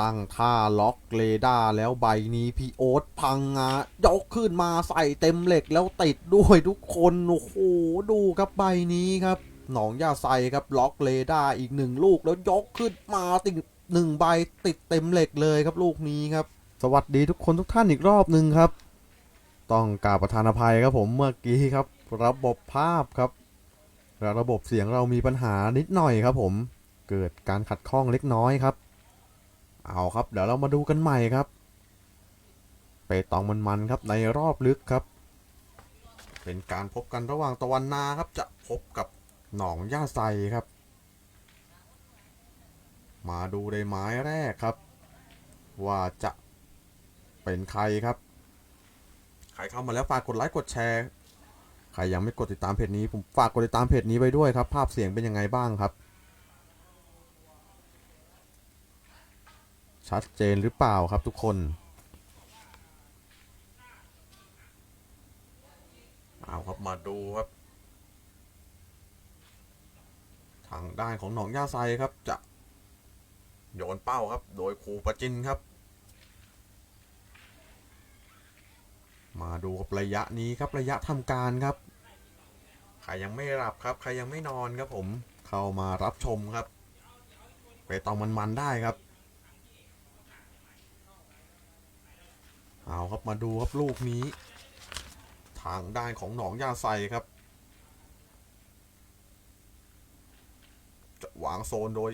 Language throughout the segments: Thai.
ตั้งท่าล็อกเรดาร์แล้วใบนี้พี่โอ๊ตพังงายกขึ้นมาใส่เต็มเหล็กแล้วติดด้วยทุกคน โอ้โห ดูครับใบนี้ครับ หนองยาใส่ครับล็อกเรดาร์อีกหนึ่งลูกแล้วยกขึ้นมาติดหนึ่งใบติดเต็มเหล็กเลยครับลูกนี้ครับ สวัสดีทุกคนทุกท่านอีกรอบหนึ่งครับ ต้องกราบประธานอภัยครับผมเมื่อกี้ครับ ระบบภาพครับระบบเสียงเรามีปัญหานิดหน่อยครับผมเกิดการขัดข้องเล็กน้อยครับ เอาครับ เดี๋ยวเรามาดูกันใหม่ครับ เปตองมันๆครับในรอบลึกครับ เป็นการพบกันระหว่างตะวันนาครับจะพบกับหนองย่าไซครับ มาดูในไม้แรกครับ ว่าจะเป็นใครครับ ใครเข้ามาแล้วฝากกดไลค์กดแชร์ใครยังไม่กดติดตามเพจนี้ผมฝากกดติดตามเพจนี้ไว้ด้วยครับ ภาพเสียงเป็นยังไงบ้างครับ ชัดเจนหรือเปล่าครับทุกคนเอาครับมาดูครับ ทางด้านของหนองย่าไซครับจะโยนเป้าครับ โดยครูประจินครับ มาดูครับระยะนี้ครับระยะทำการครับ ใครยังไม่หลับครับ ใครยังไม่นอนครับผมเข้ามารับชมครับ ไปตองมันๆได้ครับ เอาครับมาดูครับลูกนี้ ทางด้านของหนองยาไซครับ จะวางโซนโดย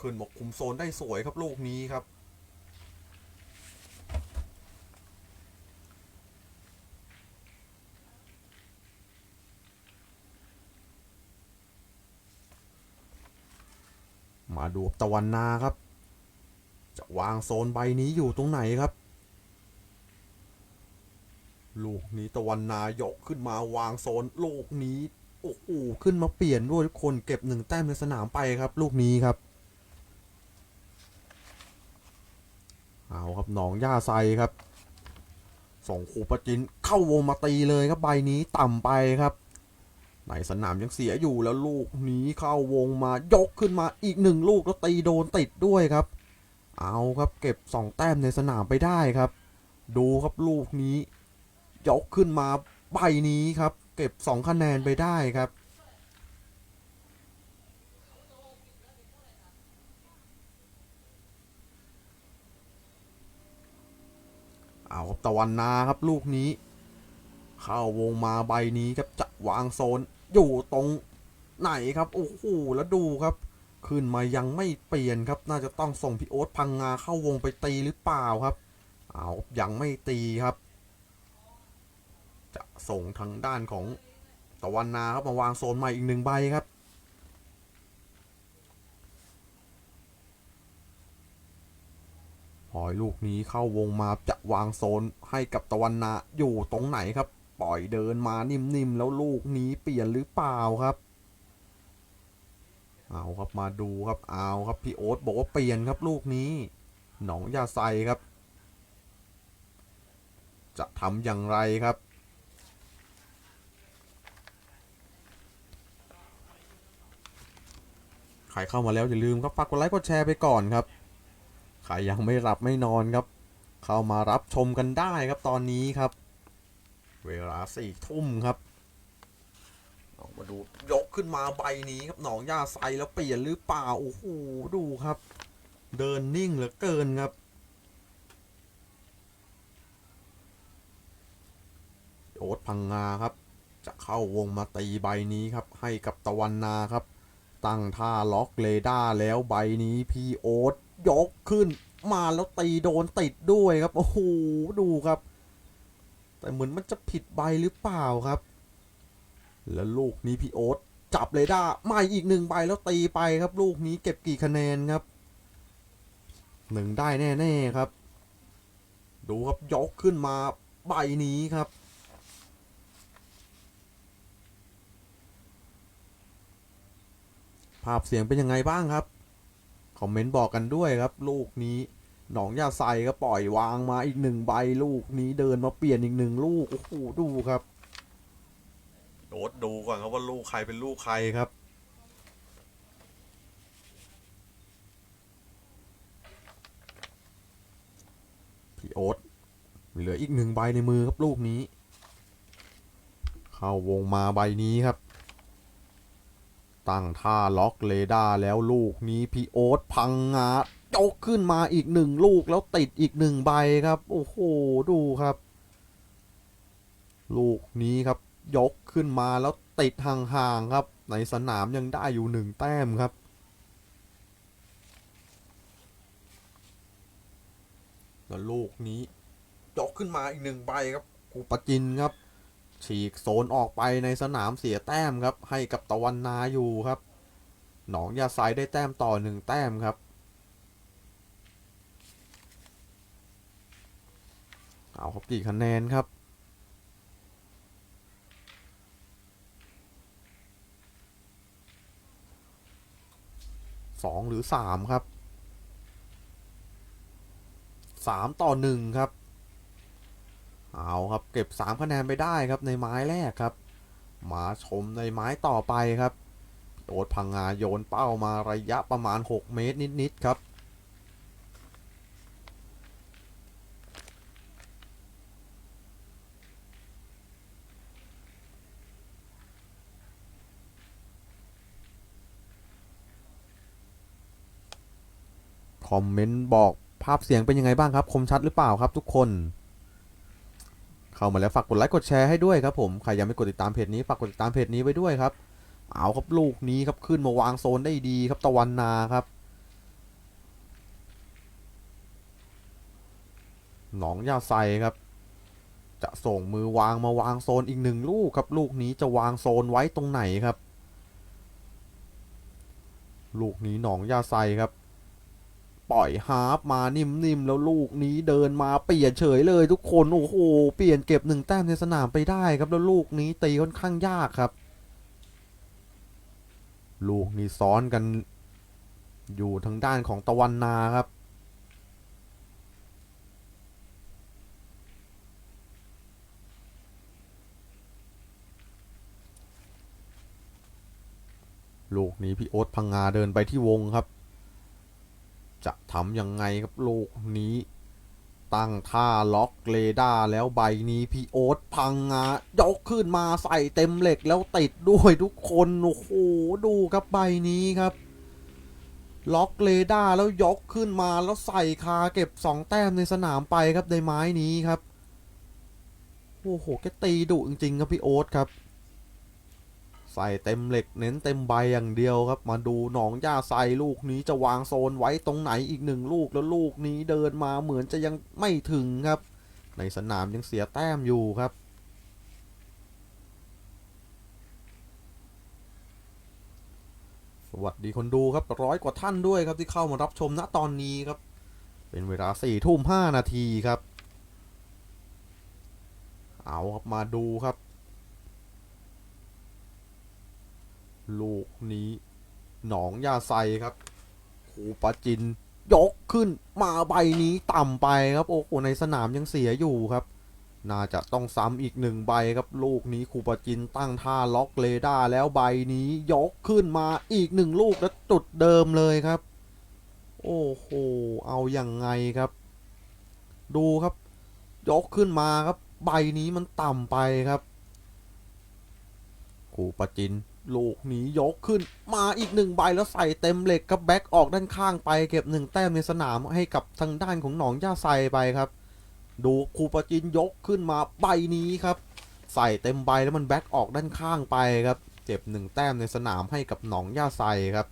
ขึ้นมาคุมโซนได้สวยครับลูกนี้ครับมาดูตะวันนาครับ จะวางโซนใบนี้อยู่ตรงไหนครับ ลูกนี้ตะวันนายกขึ้นมาวางโซนลูกนี้โอ้โหขึ้นมาเปลี่ยนด้วยทุกคนเก็บหนึ่งแต้มในสนามไปครับ ลูกนี้ครับเอาครับหนองย่าไซครับส่งครูประจินเข้าวงมาตีเลยครับใบนี้ต่ำไปครับในสนามยังเสียอยู่แล้วลูกนี้เข้าวงมายกขึ้นมาอีกหนึ่งลูกแล้วตีโดนติดด้วยครับ เอาครับเก็บสองแต้มในสนามไปได้ครับ ดูครับลูกนี้ ยกขึ้นมาใบนี้ครับ เก็บสองคะแนนไปได้ครับ เอาครับตะวันนาครับลูกนี้ เข้าวงมาใบนี้ครับจะวางโซนอยู่ตรงไหนครับ โอ้โหแล้วดูครับ ขึ้นมายังไม่เปลี่ยนครับ น่าจะต้องส่งพี่โอ๊ตพังงาเข้าวงไปตีหรือเปล่าครับ เอายังไม่ตีครับ จะส่งทางด้านของตะวันนาครับมาวางโซนใหม่อีกหนึ่งใบครับพอยลูกนี้เข้าวงมาจะวางโซนให้กับตะวันนาอยู่ตรงไหนครับ ปล่อยเดินมานิ่มๆแล้วลูกนี้เปลี่ยนหรือเปล่าครับ เอาครับมาดูครับเอาครับพี่โอ๊ตบอกว่าเปลี่ยนครับลูกนี้ หนองยาไซครับ จะทำอย่างไรครับใครเข้ามาแล้วอย่าลืมครับฝากกดไลค์กดแชร์ไปก่อนครับใครยังไม่หลับไม่นอนครับ เข้ามารับชมกันได้ครับตอนนี้ครับ เวลาสี่ทุ่มครับ มาดูยกขึ้นมาใบนี้ครับหนองย่าไซแล้วเปลี่ยนหรือเปล่าโอ้โหดูครับ เดินนิ่งเหลือเกินครับ โอ๊ตพังงาครับ จะเข้าวงมาตีใบนี้ครับ ให้กับตะวันนาครับ ตั้งท่าล็อกเรดาร์แล้วใบนี้พี่โอ๊ตยกขึ้นมาแล้วตีโดนติดด้วยครับ โอ้โหดูครับ แต่เหมือนมันจะผิดใบหรือเปล่าครับ แล้วลูกนี้พี่โอ๊ตจับเรดาร์มาอีกหนึ่งใบแล้วตีไปครับ ลูกนี้เก็บกี่คะแนนครับหนึ่งได้แน่ๆครับ ดูครับยกขึ้นมาใบนี้ครับ ภาพเสียงเป็นยังไงบ้างครับ คอมเมนต์บอกกันด้วยครับ ลูกนี้หนองยาใส่ก็ปล่อยวางมาอีกหนึ่งใบลูกนี้เดินมาเปลี่ยนอีกหนึ่งลูก โอ้โหดูครับ โดดดูก่อนครับว่าลูกใครเป็นลูกใครครับ พี่โอ๊ตเหลืออีกหนึ่งใบในมือครับลูกนี้ เข้าวงมาใบนี้ครับ ตั้งท่าล็อกเลด้าแล้วลูกนี้พี่โอ๊ตพังงาจกขึ้นมาอีกหนึ่งลูกแล้วติดอีกหนึ่งใบครับ โอ้โห ดูครับ ลูกนี้ครับ ยกขึ้นมาแล้วติดห่างๆครับ ในสนามยังได้อยู่หนึ่งแต้มครับ แล้วลูกนี้ ยกขึ้นมาอีกหนึ่งใบครับกูปะจินครับ ฉีกโซนออกไปในสนามเสียแต้มครับ ให้กับตะวันนาอยู่ครับ หนองยาไซได้แต้มต่อหนึ่งแต้มครับเอาครับกี่คะแนนครับ สองหรือสามครับสามต่อหนึ่งครับ เอาครับเก็บสามคะแนนไปได้ครับในไม้แรกครับ มาชมในไม้ต่อไปครับ โอ๊ตพังงาโยนเป้ามาระยะประมาณ 6 เมตรนิด ๆ ครับ อมเมนต์บอกภาพเสียงเป็นยังไงบ้างครับ คมชัดหรือเปล่าครับทุกคน เข้ามาแล้วฝากกดไลค์กดแชร์ให้ด้วยครับผมใครยังไม่กดติดตามเพจนี้ฝากกดติดตามเพจนี้ไว้ด้วยครับ เอาครับลูกนี้ครับขึ้นมาวางโซนได้ดีครับตะวันนาครับหนองยาไซครับ จะส่งมือวางมาวางโซนอีกหนึ่งลูกครับลูกนี้จะวางโซนไว้ตรงไหนครับ ลูกนี้หนองยาไซครับ ปล่อยฮาร์ปมานิ่มๆ แล้วลูกนี้เดินมาเปลี่ยนเฉยเลยทุกคนโอ้โหเปลี่ยนเก็บหนึ่งแต้มในสนามไปได้ครับแล้วลูกนี้ตีค่อนข้างยากครับ ลูกนี้ซ้อนกัน อยู่ทางด้านของตะวันนาครับลูกนี้พี่โอ๊ตพังงาเดินไปที่วงครับ จะทำยังไงครับลูกนี้ ตั้งท่าล็อกเรดาแล้วใบนี้พี่โอ๊ตพังงายกขึ้นมาใส่เต็มเหล็กแล้วติดด้วยทุกคนโอ้โหดูครับใบนี้ครับ ล็อกเรดาแล้วยกขึ้นมาแล้วใส่คาเก็บสองแต้มในสนามไปครับในไม้นี้ครับโอ้โหแกตีดุจริงๆครับพี่โอ๊ตครับ ใส่เต็มเหล็กเน้นเต็มใบอย่างเดียวครับ มาดูหนองย่าใส่ลูกนี้จะวางโซนไว้ตรงไหนอีกหนึ่งลูกแล้วลูกนี้เดินมาเหมือนจะยังไม่ถึงครับ ในสนามยังเสียแต้มอยู่ครับสวัสดีคนดูครับร้อยกว่าท่านด้วยครับที่เข้ามารับชมณตอนนี้ครับ เป็นเวลาสี่ทุ่มห้านาทีครับ เอาครับมาดูครับ ลูกนี้หนองยาไซครับคูปาจิน ยกขึ้นมาใบนี้ต่ำไปครับโอ้โหในสนามยังเสียอยู่ครับ น่าจะต้องซ้ำอีกหนึ่งใบครับลูกนี้คูปาจินตั้งท่าล็อกเรดาแล้วใบนี้ยกขึ้นมาอีกหนึ่งลูกแล้วจุดเดิมเลยครับ โอ้โหเอาอย่างไงครับ ดูครับ ยกขึ้นมาครับ ใบนี้มันต่ำไปครับคูปาจิน ลูกนี้ยกขึ้นมาอีกหนึ่งใบแล้วใส่เต็มเหล็กกับแบ็กออกด้านข้างไปเก็บหนึ่งแต้มในสนามให้กับทางด้านของหนองย่าไซไปครับ ดูครูปาจินยกขึ้นมาใบนี้ครับ ใส่เต็มใบแล้วมันแบ็กออกด้านข้างไปครับเก็บหนึ่งแต้มในสนามให้กับหนองย่าไซครับ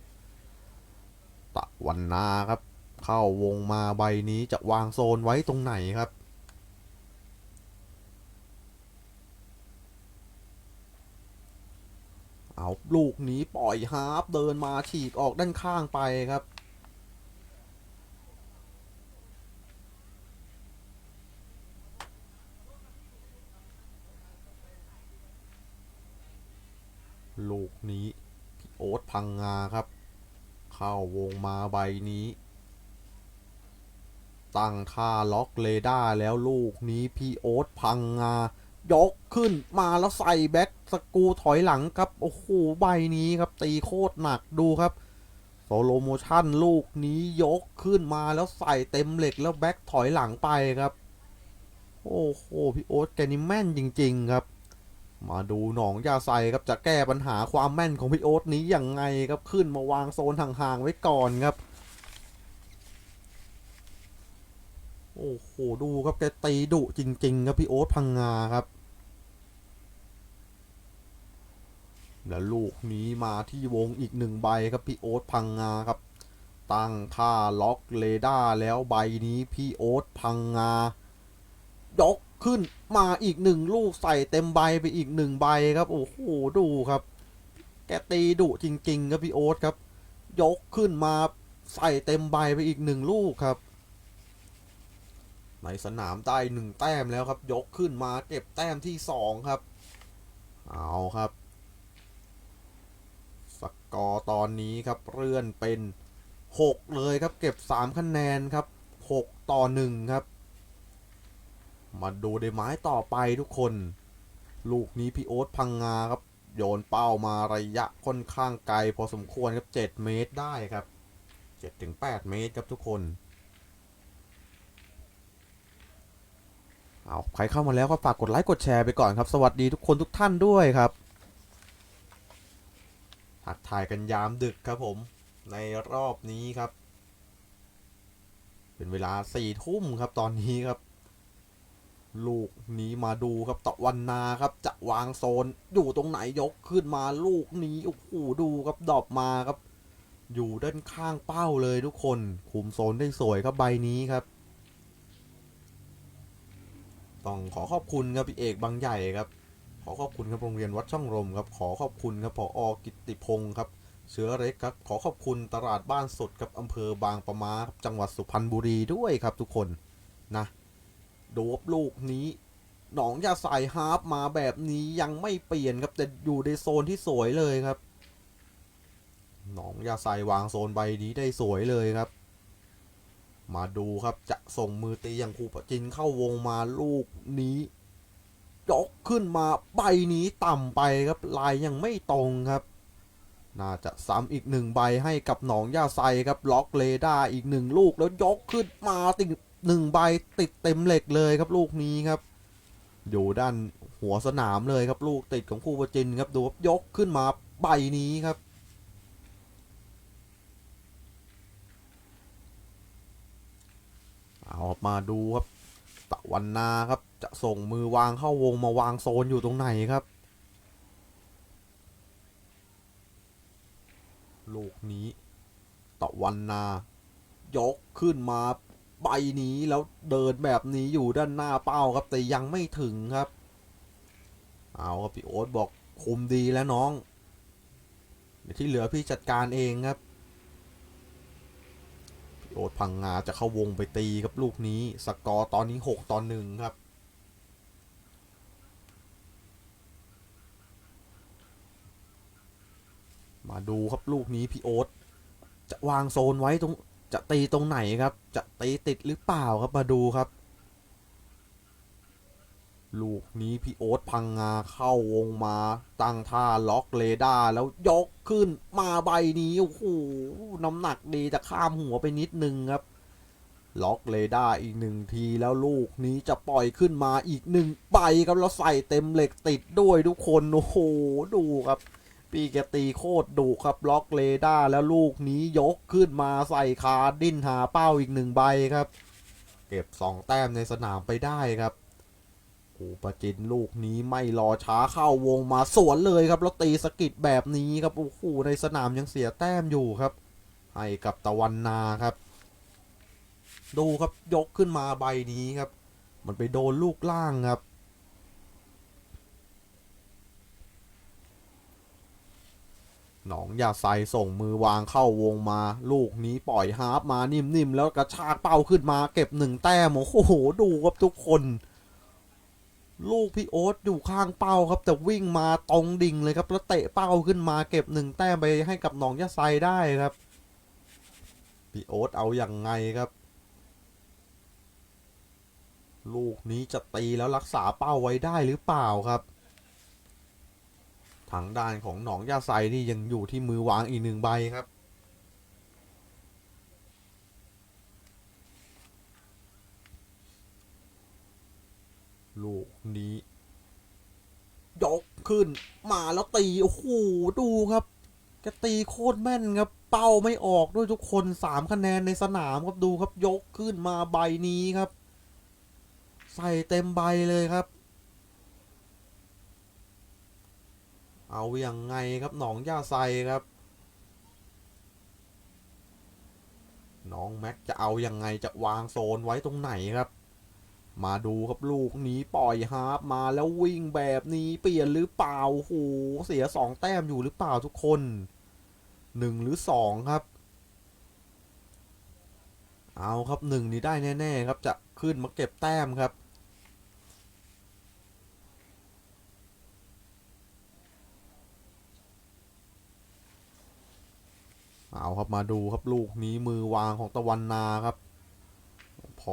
ตะวันนาครับ เข้าวงมาใบนี้จะวางโซนไว้ตรงไหนครับ เอาลูกนี้ปล่อยฮาร์ปเดินมาฉีกออกด้านข้างไปครับ ลูกนี้พี่โอ๊ตพังงาครับ เข้าวงมาใบนี้ ตั้งท่าล็อกเรดาแล้วลูกนี้พี่โอ๊ตพังงา ยกขึ้นมาแล้วใส่แบ็กสกูถอยหลังครับ โอ้โห ใบนี้ครับ ตีโคตรหนักดูครับโซโลโมชั่นลูกนี้ยกขึ้นมาแล้วใส่เต็มเหล็กแล้วแบ็กถอยหลังไปครับ โอ้โห พี่โอ๊ตแกนี่แม่นจริง ๆ ครับ มาดูหนองยาไซครับจะแก้ปัญหาความแม่นของพี่โอ๊ตนี้ยังไงครับขึ้นมาวางโซนห่างๆไว้ก่อนครับโอ้โห ดูครับแกตีดุจริง ๆ ครับพี่โอ๊ตพังงาครับ แล้วลูกนี้มาที่วงอีกหนึ่งใบครับพี่โอ๊ตพังงาครับ ตั้งท่าล็อกเรดาร์แล้วใบนี้พี่โอ๊ตพังงายกขึ้นมาอีกหนึ่งลูกใส่เต็มใบไปอีกหนึ่งใบครับ โอ้โหดูครับ แกตีดุจริง ๆ ครับพี่โอ๊ตครับ ยกขึ้นมาใส่เต็มใบไปอีกหนึ่งลูกครับ ในสนามได้หนึ่งแต้มแล้วครับ ยกขึ้นมาเก็บแต้มที่สองครับ เอาครับ กอร์ตอนนี้ครับเลื่อนเป็น 6 เลยครับ เก็บ 3 คะแนนครับ 6 ต่อ 1 ครับ มาดูในไม้ต่อไปทุกคน ลูกนี้พี่โอ๊ตพังงาครับ โยนเป้ามาระยะค่อนข้างไกล พอสมควรครับ 7 เมตรได้ครับ7-8 เมตรครับทุกคนเอาใครเข้ามาแล้วก็ฝากกดไลค์กดแชร์ไปก่อนครับ สวัสดีทุกคนทุกท่านด้วยครับ ทักทายกันยามดึกครับผมในรอบนี้ครับ เป็นเวลาสี่ทุ่มครับตอนนี้ครับ ลูกนี้มาดูครับตะวันนาครับ จะวางโซนอยู่ตรงไหนยกขึ้นมาลูกนี้โอ้โหดูครับดอปมาครับ อยู่ด้านข้างเป้าเลยทุกคน คุมโซนได้สวยครับใบนี้ครับ ต้องขอขอบคุณครับพี่เอกบางใหญ่ครับ ขอขอบคุณครับโรงเรียนวัดช่องลมครับขอขอบคุณครับผออกิติพงศ์ครับเชื้อเล็กครับขอขอบคุณตลาดบ้านสดครับอำเภอบางปะมาครับจังหวัดสุพรรณบุรีด้วยครับทุกคนนะโดบลูกนี้หนองยาสายฮาร์ปมาแบบนี้ยังไม่เปลี่ยนครับแต่อยู่ในโซนที่สวยเลยครับ หนองยาสายวางโซนใบนี้ได้สวยเลยครับ มาดูครับจะส่งมือตีอย่างครูปะจินเข้าวงมาลูกนี้ ยกขึ้นมาใบนี้ต่ำไปครับลายยังไม่ตรงครับ น่าจะซ้ำอีกหนึ่งใบให้กับหนองย่าไซครับล็อกเลดาอีกหนึ่งลูกแล้วยกขึ้นมาติดหนึ่งใบติดเต็มเหล็กเลยครับลูกนี้ครับ อยู่ด้านหัวสนามเลยครับลูกติดของครูปะจินครับดูครับยกขึ้นมาใบนี้ครับเอามาดูครับ ตะวันนาครับ จะส่งมือวางเข้าวงมาวางโซนอยู่ตรงไหนครับ ลูกนี้ ตะวันนา ยกขึ้นมาใบนี้แล้วเดินแบบนี้อยู่ด้านหน้าเป้าครับ แต่ยังไม่ถึงครับ เอาครับพี่โอ๊ตบอกคุมดีแล้วน้องเดี๋ยวที่เหลือพี่จัดการเองครับ โอดพังงาจะเข้าวงไปตีครับลูกนี้ สกอร์ตอนนี้ 6ต่อหนึ่งครับ มาดูครับลูกนี้พี่โอ๊ตจะวางโซนไว้ตรงจะตีตรงไหนครับ จะตีติดหรือเปล่าครับมาดูครับ ลูกนี้พี่โอ๊ตพังงาเข้าวงมา ตั้งท่าล็อกเรดาร์แล้วยกขึ้นมาใบนี้โอ้โหน้ำหนักดีจะข้ามหัวไปนิดนึงครับ ล็อกเรดาร์อีกหนึ่งทีแล้วลูกนี้จะปล่อยขึ้นมาอีกหนึ่งใบครับแล้วใส่เต็มเหล็กติดด้วยทุกคนโอ้โหดูครับ ปีแกตีโคตรดุครับล็อกเรดาร์แล้วลูกนี้ยกขึ้นมาใส่คาดิ้นหาเป้าอีกหนึ่งใบครับ เก็บสองแต้มในสนามไปได้ครับ โอ้ประจินลูกนี้ไม่รอช้าเข้าวงมาสวนเลยครับ แล้วตีสกิดแบบนี้ครับโอ้โหในสนามยังเสียแต้มอยู่ครับ ให้กับตะวันนาครับ ดูครับยกขึ้นมาใบนี้ครับ มันไปโดนลูกล่างครับหนองยาไซส่งมือวางเข้าวงมา ลูกนี้ปล่อยฮาร์ปมานิ่มๆ แล้วกระชากเป้าขึ้นมาเก็บหนึ่งแต้มโอ้โหดูครับทุกคน ลูกพี่โอ๊ตอยู่ข้างเป้าครับ แต่วิ่งมาตรงดิ่งเลยครับ แล้วเตะเป้าขึ้นมาเก็บหนึ่งแต้มไปให้กับหนองยะไซได้ครับ พี่โอ๊ตเอาอย่างไงครับ ลูกนี้จะตีแล้วรักษาเป้าไว้ได้หรือเปล่าครับ ทางด้านของหนองยาไซนี่ยังอยู่ที่มือวางอีกหนึ่งใบครับ ลูกนี้ ยกขึ้น มาแล้วตี โอ้โห ดูครับแกตีโคตรแม่นครับ เป้าไม่ออกด้วยทุกคนสามคะแนนในสนามครับดูครับยกขึ้นมาใบนี้ครับ ใส่เต็มใบเลยครับ เอาอย่างไงครับหนองย่าไซครับน้องแม็กจะเอาอยัางไงจะวางโซนไว้ตรงไหนครับ มาดูครับลูกนี้ปล่อยฮาร์ปมาแล้ววิ่งแบบนี้เปลี่ยนหรือเปล่าโอ้โหเสียสองแต้มอยู่หรือเปล่าทุกคนหนึ่งหรือสองครับ เอาครับหนึ่งนี่ได้แน่ ๆ ครับจะขึ้นมาเก็บแต้มครับ เอาครับมาดูครับลูกนี้มือวางของตะวันนาครับ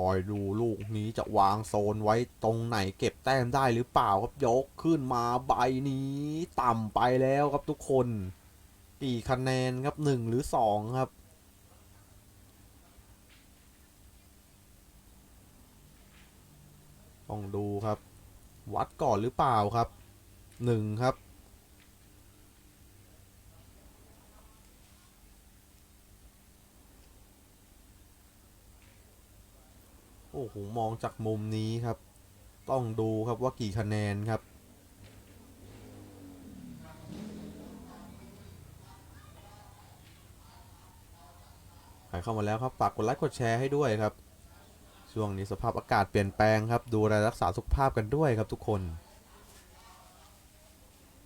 อยดูลูกนี้จะวางโซนไว้ตรงไหนเก็บแต้มได้หรือเปล่าครับยกขึ้นมาใบนี้ต่ำไปแล้วครับทุกคน กี่คะแนนครับหนึ่งหรือสองครับต้องดูครับ วัดก่อนหรือเปล่าครับหนึ่งครับ โอ้โหมองจากมุมนี้ครับ ต้องดูครับว่ากี่คะแนนครับใครเข้ามาแล้วครับฝากกดไลค์กดแชร์ให้ด้วยครับ ช่วงนี้สภาพอากาศเปลี่ยนแปลงครับ ดูแลรักษาสุขภาพกันด้วยครับทุกคน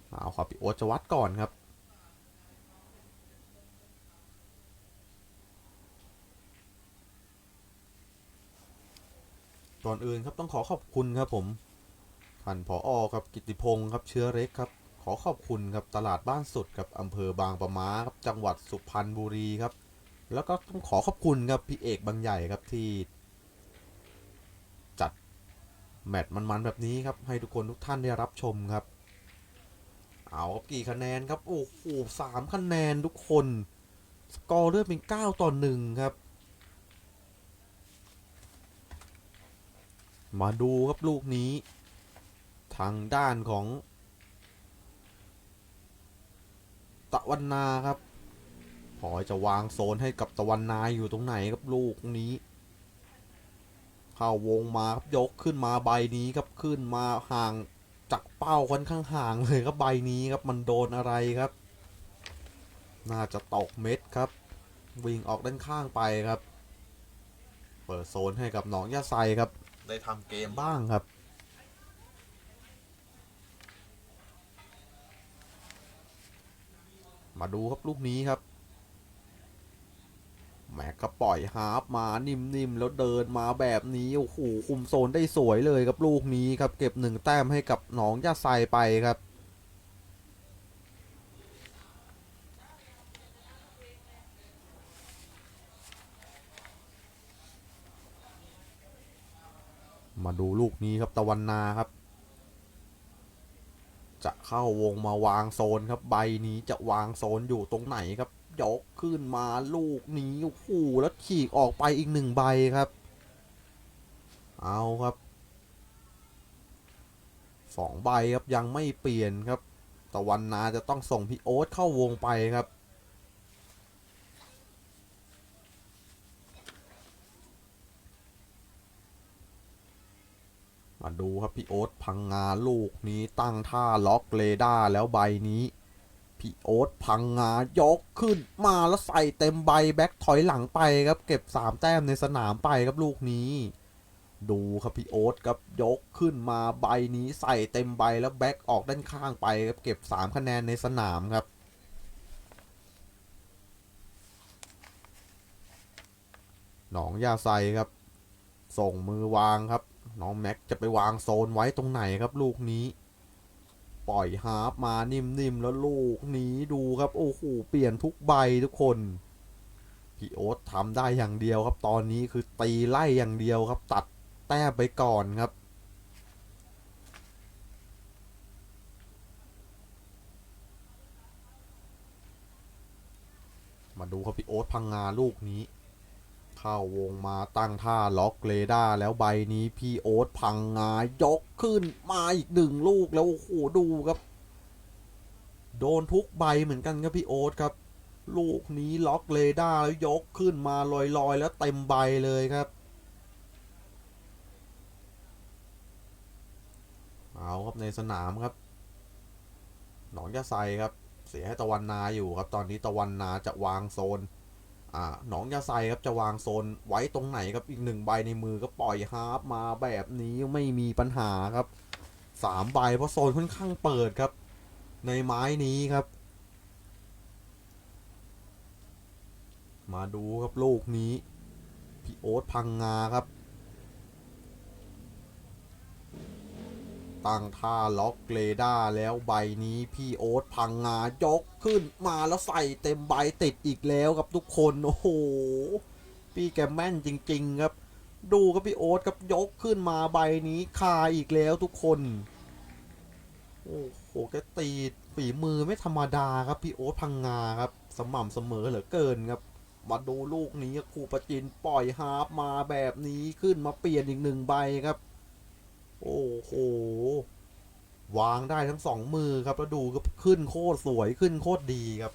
เอาครับพี่โอ๊ตจะวัดก่อนครับ ก่อนอื่นครับต้องขอขอบคุณครับผมท่านผออครับกิติพงศ์ครับเชื้อเล็กครับ ขอขอบคุณครับตลาดบ้านสุดครับอำเภอบางปะมาครับจังหวัดสุพรรณบุรีครับ แล้วก็ต้องขอขอบคุณครับพี่เอกบางใหญ่ครับที่ จัดแมตช์มันๆแบบนี้ครับให้ทุกคนทุกท่านได้รับชมครับ เอาครับกี่คะแนนครับโอ้โหสามคะแนนทุกคน สกอร์เลือดเป็นเก้าต่อหนึ่งครับ มาดูครับลูกนี้ ทางด้านของ ตะวันนาครับพอจะวางโซนให้กับตะวันนาอยู่ตรงไหนครับลูกนี้ เข้าวงมาครับยกขึ้นมาใบนี้ครับขึ้นมาห่างจากเป้าค่อนข้างห่างเลยครับใบนี้ครับมันโดนอะไรครับ น่าจะตกเม็ดครับ วิ่งออกด้านข้างไปครับ เปิดโซนให้กับหนองยาไซครับ ได้ทำเกมบ้างครับ มาดูครับลูกนี้ครับแม็กก็ปล่อยฮาร์ปมานิ่มๆ แล้วเดินมาแบบนี้ โอ้โหคุมโซนได้สวยเลยครับลูกนี้ครับ เก็บหนึ่งแต้มให้กับหนองยาไซไปครับ มาดูลูกนี้ครับตะวันนาครับ จะเข้าวงมาวางโซนครับ ใบนี้จะวางโซนอยู่ตรงไหนครับยกขึ้นมาลูกนี้โอ้โหแล้วฉีกออกไปอีกหนึ่งใบครับ เอาครับสองใบครับยังไม่เปลี่ยนครับ ตะวันนาจะต้องส่งพี่โอ๊ตเข้าวงไปครับ มาดูครับพี่โอ๊ตพังงาลูกนี้ตั้งท่าล็อกเรดาร์แล้วใบนี้ พี่โอ๊ตพังงายกขึ้นมาแล้วใส่เต็มใบแบ็คถอยหลังไปครับเก็บสามแต้มในสนามไปครับลูกนี้ ดูครับพี่โอ๊ตครับยกขึ้นมาใบนี้ใส่เต็มใบแล้วแบ็คออกด้านข้างไปครับเก็บสามคะแนนในสนามครับหนองยาไซครับ ส่งมือวางครับ น้องแม็กจะไปวางโซนไว้ตรงไหนครับลูกนี้ ปล่อยฮาร์ปมานิ่มๆ แล้วลูกนี้ดูครับ โอ้โห เปลี่ยนทุกใบทุกคน พี่โอ๊ตทำได้อย่างเดียวครับ ตอนนี้คือตีไล่อย่างเดียวครับ ตัดแต้มไปก่อนครับมาดูครับพี่โอ๊ตพังงาลูกนี้ เข้าวงมาตั้งท่าล็อกเรดาแล้วใบนี้พี่โอ๊ตพังงายกขึ้นมาอีกหนึ่งลูกแล้วโอ้โหดูครับ โดนทุกใบเหมือนกันครับพี่โอ๊ตครับ ลูกนี้ล็อกเรดาแล้วยกขึ้นมาลอยๆ แล้วเต็มใบเลยครับเอาครับในสนามครับ หนองยาไซครับ เสียให้ตะวันนาอยู่ครับ ตอนนี้ตะวันนาจะวางโซน อ่าหนองยาไซครับจะวางโซนไว้ตรงไหนครับอีกหนึ่งใบในมือก็ปล่อยฮาร์ปมาแบบนี้ไม่มีปัญหาครับสามใบเพราะโซนค่อนข้างเปิดครับ ในไม้นี้ครับ มาดูครับลูกนี้พี่โอ๊ตพังงาครับ ตั้งท่าล็อกเรดาร์แล้วใบนี้พี่โอ๊ตพังงายกขึ้นมาแล้วใส่เต็มใบติดอีกแล้วครับทุกคน โอ้โห พี่แกแม่นจริง ๆ ครับ ดูครับพี่โอ๊ตครับยกขึ้นมาใบนี้คาอีกแล้วทุกคน โอ้โหแกตีฝีมือไม่ธรรมดาครับพี่โอ๊ตพังงาครับ สม่ำเสมอเหลือเกินครับมาดูลูกนี้ครูประจินปล่อยฮาร์ปมาแบบนี้ขึ้นมาเปลี่ยนอีกหนึ่งใบครับ โอ้โห วางได้ทั้งสองมือครับ แล้วดูก็ขึ้นโคตรสวยขึ้นโคตรดีครับ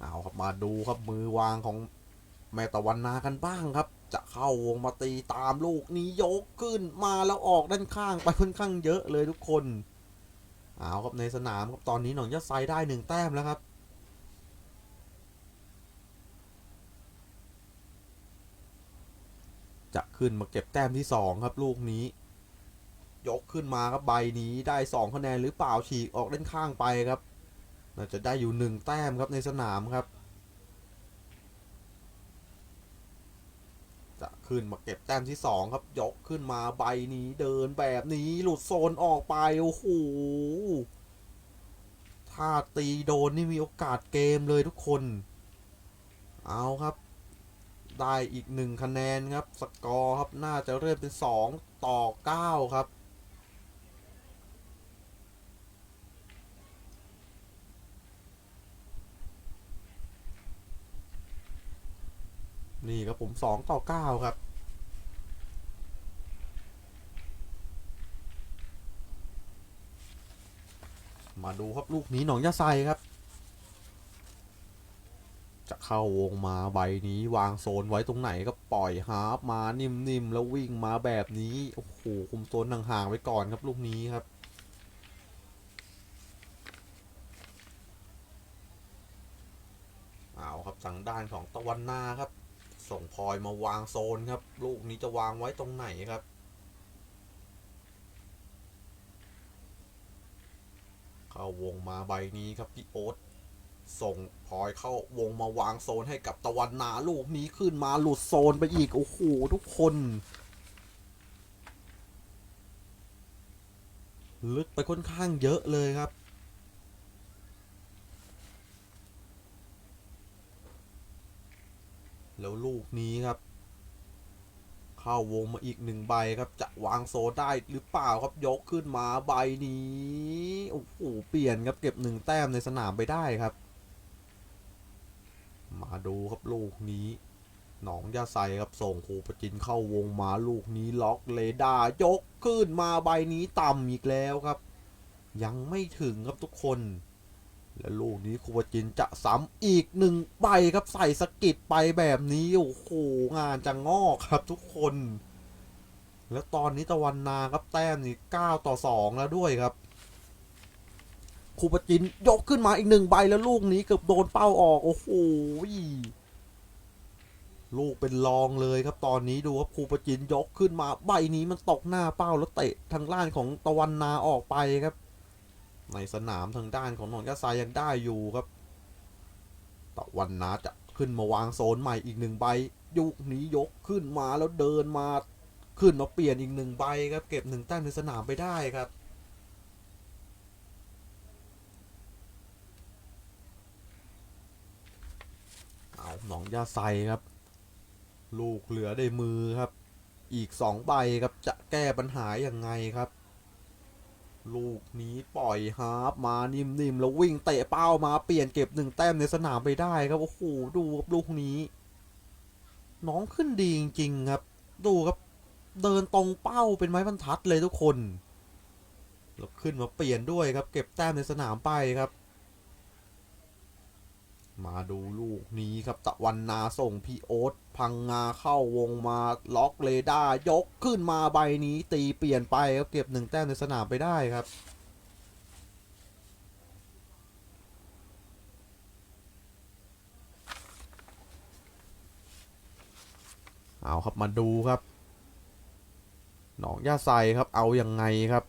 เอาครับมาดูครับมือวางของแม่ตะวันนากันบ้างครับ จะเข้าวงมาตีตามลูกนี้ยกขึ้นมาแล้วออกด้านข้างไปค่อนข้างเยอะเลยทุกคน เอาครับในสนามครับตอนนี้หนองยะไซได้หนึ่งแต้มแล้วครับ จะขึ้นมาเก็บแต้มที่สองครับลูกนี้ ยกขึ้นมาครับใบนี้ได้สองคะแนนหรือเปล่าฉีกออกด้านข้างไปครับน่าจะได้อยู่หนึ่งแต้มครับในสนามครับ จะขึ้นมาเก็บแต้มที่สองครับ ยกขึ้นมาใบนี้เดินแบบนี้หลุดโซนออกไปโอ้โหถ้าตีโดนนี่มีโอกาสเกมเลยทุกคน เอาครับ ได้อีกหนึ่งคะแนนครับ สกอร์ครับ น่าจะเริ่มเป็นสองต่อเก้าครับ นี่ครับผมสองต่อเก้าครับมาดูครับลูกนี้หนองยาไซครับ จะเข้าวงมาใบนี้วางโซนไว้ตรงไหนก็ปล่อยฮาร์ปมานิ่มๆ แล้ววิ่งมาแบบนี้ โอ้โห คุมโซนห่างๆไว้ก่อนครับลูกนี้ครับเอาครับทางด้านของตะวันนาครับ ส่งพลอยมาวางโซนครับ ลูกนี้จะวางไว้ตรงไหนครับเข้าวงมาใบนี้ครับพี่โอ๊ต ส่งพลอยเข้าวงมาวางโซนให้กับตะวันนาลูกนี้ขึ้นมาหลุดโซนไปอีก โอ้โห ทุกคน ลึกไปค่อนข้างเยอะเลยครับ แล้วลูกนี้ครับ เข้าวงมาอีกหนึ่งใบครับ จะวางโซนได้หรือเปล่าครับยกขึ้นมาใบนี้ โอ้โห เปลี่ยนครับเก็บหนึ่งแต้มในสนามไปได้ครับ มาดูครับลูกนี้หนองยาไซครับส่งครูประจินเข้าวงมาลูกนี้ล็อกเลดายกขึ้นมาใบนี้ต่ำอีกแล้วครับ ยังไม่ถึงครับทุกคน และลูกนี้ครูประจินจะซ้ำอีกหนึ่งใบครับใส่สกิดไปแบบนี้โอ้โหงานจะงอกครับทุกคน แล้วตอนนี้ตะวันนาครับแต้มนี่9ต่อ 2 แล้วด้วยครับ ครูปจินยกขึ้นมาอีกหนึ่งใบแล้วลูกนี้เกือบโดนเป้าออก โอ้โหลูกเป็นรองเลยครับตอนนี้ดูครับครูปจินยกขึ้นมาใบนี้มันตกหน้าเป้าแล้วเตะทางด้านของตะวันนาออกไปครับ ในสนามทางด้านของหนองยาซายยังได้อยู่ครับ ตะวันนาจะขึ้นมาวางโซนใหม่อีกหนึ่งใบยุคนี้ยกขึ้นมาแล้วเดินมา ขึ้นมาเปลี่ยนอีกหนึ่งใบครับ เก็บหนึ่งแต้มในสนามไปได้ครับ เอา หนองยาไซครับ ลูกเหลือในมือครับ อีกสองใบครับจะแก้ปัญหายังไงครับ ลูกนี้ปล่อยฮาร์ปมานิ่มๆแล้ววิ่งเตะเป้ามาเปลี่ยนเก็บหนึ่งแต้มในสนามไปได้ครับโอ้โหดูครับลูกนี้ น้องขึ้นดีจริงๆครับ ดูครับเดินตรงเป้าเป็นไม้บรรทัดเลยทุกคนแล้วขึ้นมาเปลี่ยนด้วยครับ เก็บแต้มในสนามไปครับ มาดูลูกนี้ครับตะวันนาส่งพี่โอ๊ตพังงาเข้าวงมาล็อกเรดายกขึ้นมาใบนี้ตีเปลี่ยนไปครับเก็บหนึ่งแต้มในสนามไปได้ครับเอาครับมาดูครับหนองย่าไซครับเอาอยัางไงครับ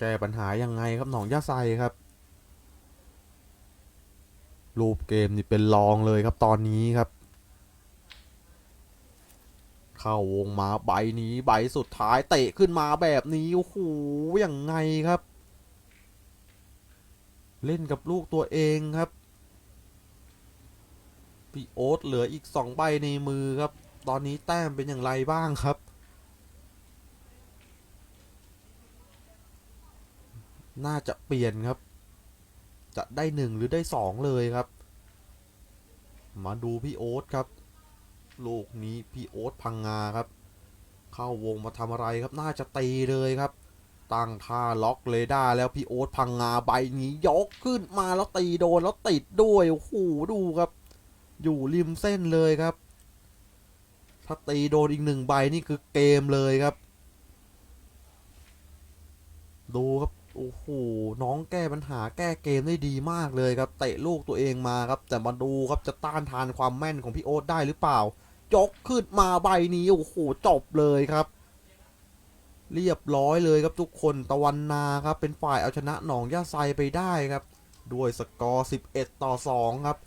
แก้ปัญหายังไงครับหนองย่าไซครับ รูปเกมนี่เป็นรองเลยครับตอนนี้ครับ เข้าวงมาใบนี้ใบสุดท้ายเตะขึ้นมาแบบนี้โอ้โหยังไงครับ เล่นกับลูกตัวเองครับพี่โอ๊ตเหลืออีกสองใบในมือครับ ตอนนี้แต้มเป็นอย่างไรบ้างครับ น่าจะเปลี่ยนครับ จะได้หนึ่งหรือได้สองเลยครับ มาดูพี่โอ๊ตครับ ลูกนี้พี่โอ๊ตพังงาครับ เข้าวงมาทำอะไรครับ น่าจะตีเลยครับ ตั้งท่าล็อกเรดาร์แล้วพี่โอ๊ตพังงาใบนี้ยกขึ้นมาแล้วตีโดนแล้วติดด้วยโอ้โหดูครับ อยู่ริมเส้นเลยครับ ถ้าตีโดนอีกหนึ่งใบนี่คือเกมเลยครับ ดูครับ โอ้โห น้องแก้ปัญหาแก้เกมได้ดีมากเลยครับ เตะลูกตัวเองมาครับ แต่มาดูครับจะต้านทานความแม่นของพี่โอ๊ตได้หรือเปล่า ยกขึ้นมาใบนี้โอ้โหจบเลยครับ เรียบร้อยเลยครับทุกคนตะวันนาครับ เป็นฝ่ายเอาชนะหนองย่าไซไปได้ครับ ด้วยสกอร์ 11 ต่อ 2 ครับ